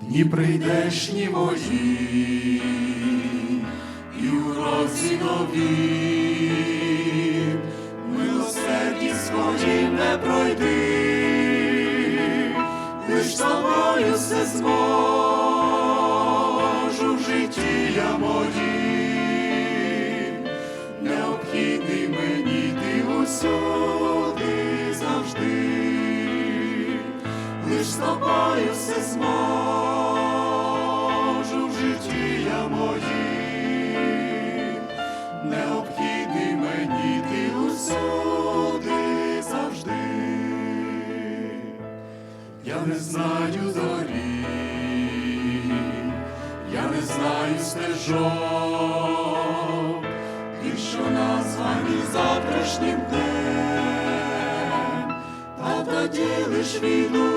Дні прийдешні мої, і у році нові, милосерді своїм не пройди, лиш тобою все зможу в житті я моїм, необхідний мені ти усюди завжди. Лиш тобою все зможу Я не знаю доріг, я не знаю стежок, і що названі завтрашнім днем, та тоді лиш війну,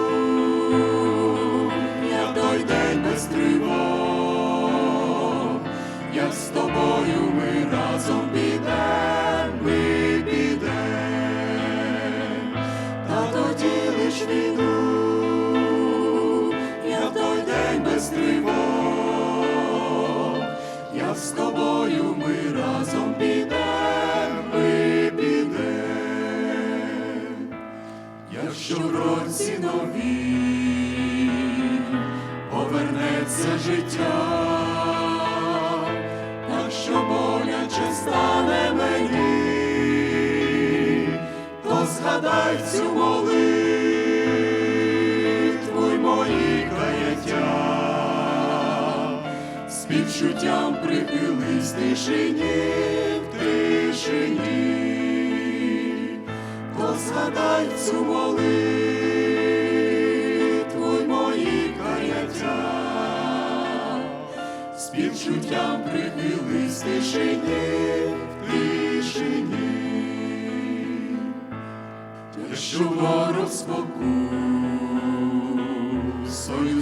я той день без тривог, як з з тобою ми разом підем, ми підем. Якщо в році нові повернеться життя, якщо боляче стане мені, то згадай цю молитву співчуттям прихились тишині в тишині. То згадай цю молитву мої каяття, співчуттям прихились тишині в тишині, якщо ворог спокусою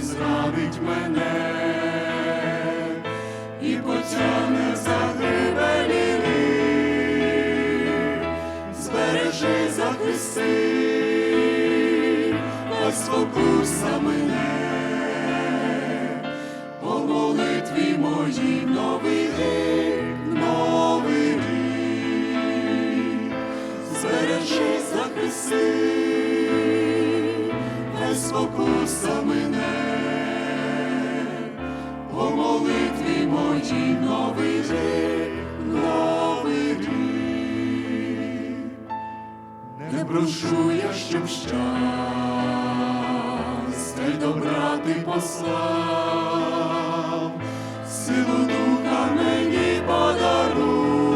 зрадить мене захисти, а спокуса мене, по молитві моїй новий рік, новий рік, збережи захисти, а спокуса мене, по молитві моїй новий рік, новий рік. Не прошу я, щоб щастя й добра ти послав, силу духа мені подаруй,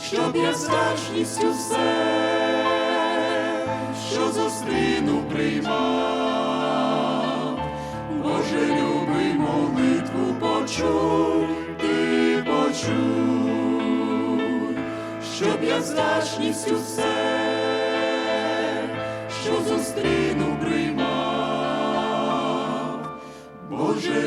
щоб я вдячністю все, що зустріну приймав, щоб я з вдачністю все, що зустріну приймав, Боже.